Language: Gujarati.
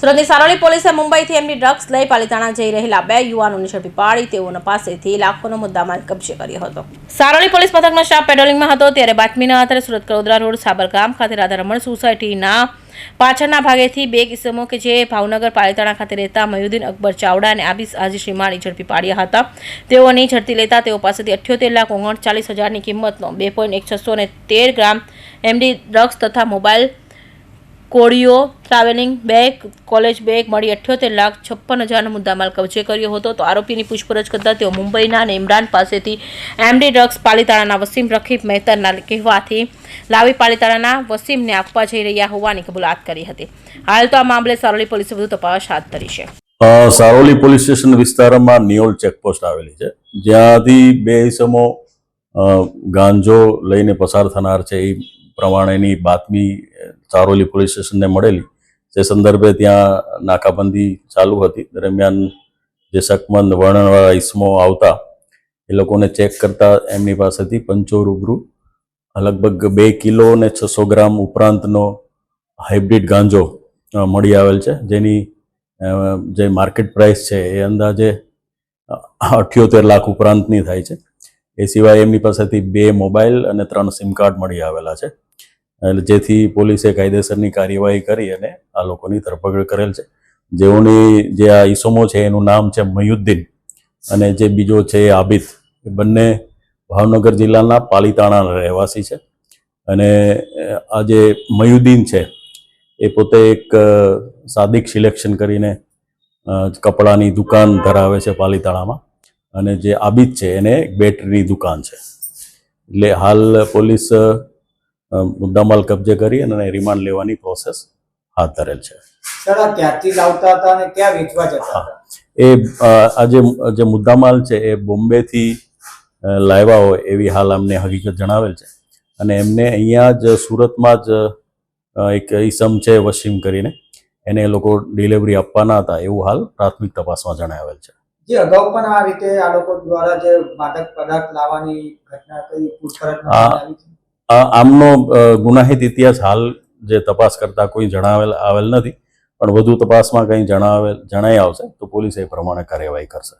સુરતની સારોલી પોલીસે મુંબઈથી એમની ડ્રગ્સ લઈ પાલિતાણા જઈ રહેલા બે યુવાનોને ઝડપી પાડી તેઓના પાસેથી લાખોનો મુદ્દામાલ કબજે કર્યો હતો. સારોલી પોલીસ મથકનો સ્ટાફ પેટ્રોલિંગમાં હતો, ત્યારે બાતમીના આધારે સુરત કડોદરા રોડ, સાબરગામ ખાતે રાધારમણ સોસાયટીના પાછળના ભાગેથી બે કિસ્મો કે જે ભાવનગર પાલિતાણા ખાતે રહેતા મયુદ્દીન અકબર ચાવડા અને આબિસ હાજી શ્રીમાળી ઝડપી પાડ્યા હતા. તેઓની ઝડપી લેતા તેઓ પાસેથી અઠ્યોતેર લાખ ઓગણચાલીસ હજારની કિંમતનો બે પોઈન્ટ એક છસો તેર ગ્રામ એમડી ડ્રગ્સ તથા મોબાઈલ કોળીઓ ટ્રાવેલિંગ બેગ કોલેજ બેગ મળી અઠ્યોતેર લાખ છપ્પન હજારનો મુદ્દામાલ કબજે કર્યો હતો. તો આરોપીની પૂછપરછ કરતા તેઓ મુંબઈના અને ઇમરાન પાસેથી એમડી ડ્રગ્સ પાલિતાણાના વસીમ રખીબ મહેતરના કહેવાથી લાવી પાલિતાણાના વસીમને આપવા જઈ રહ્યા હોવાની કબૂલાત કરી હતી. હાલ તો આ મામલે સારોલી પોલીસે વધુ તપાસ હાથ ધરી છે. સારોલી પોલીસ સ્ટેશન વિસ્તારમાં નિયોલ ચેકપોસ્ટ આવેલી છે. જ્યાંથી બે ઇસમો ગાંજો લઈને પસાર થનાર છે. એ પ્રમાણેની બાતમી સારોલી પોલીસ સ્ટેશનને મળેલી. તે સંદર્ભે ત્યાં નાકાબંધી ચાલુ હતી. દરમિયાન જે શકમંદ વર્ણનવાળા ઈસમો આવતા, એ લોકોને ચેક કરતા એમની પાસેથી પંચો રૂબરૂ લગભગ બે કિલો ને છસો ગ્રામ ઉપરાંતનો હાઇબ્રિડ ગાંજો મળી આવેલ છે. જેની જે માર્કેટ પ્રાઇસ છે એ અંદાજે અઠ્યોતેર લાખ ઉપરાંતની થાય છે. એ સિવાય એમની પાસેથી બે મોબાઈલ અને ત્રણ સિમ કાર્ડ મળી આવેલા છે. એટલે જેથી પોલીસે કાયદેસરની કાર્યવાહી કરી અને આ લોકોની ધરપકડ કરેલ છે. જેઓની જે આ ઈસમો છે, એનું નામ છે મયુદ્દીન અને જે બીજો છે એ આબિદ. એ બંને ભાવનગર જિલ્લાના પાલીતાણાના રહેવાસી છે. અને આ જે મયુદ્દીન છે, એ પોતે એક સાદિક સિલેક્શન કરીને કપડાની દુકાન ધરાવે છે પાલીતાણામાં. અને જે આબિદ છે, એને એક બેટરીની દુકાન છે. એટલે હાલ પોલીસ મુદ્દામાલ કબજે કરી અને રિમાન્ડ લેવાની પ્રોસેસ હાથ ધરેલ છે. એ આજે જે મુદ્દામાલ છે એ બોમ્બેથી લાવ્યા હોય એવી હાલ અમને હકીકત જણાવેલ છે. અને એમને અહીંયા જ સુરતમાં જ એક ઈસમ છે વસીમ કરીને એને એ લોકો ડિલિવરી આપવાના હતા એવું હાલ પ્રાથમિક તપાસમાં જણાવેલ છે. જે અગાઉ પણ આ રીતે આ લોકો દ્વારા જે માદક પદાર્થ લાવવાની ઘટના આમનો ગુનાહિત ઇતિહાસ હાલ જે તપાસ કરતા કોઈ જણાવેલ, આવેલ નથી, પણ વધુ તપાસમાં કંઈ જણાવેલ, જણાઈ આવશે, તો પોલીસ એ પ્રમાણે કાર્યવાહી કરશે.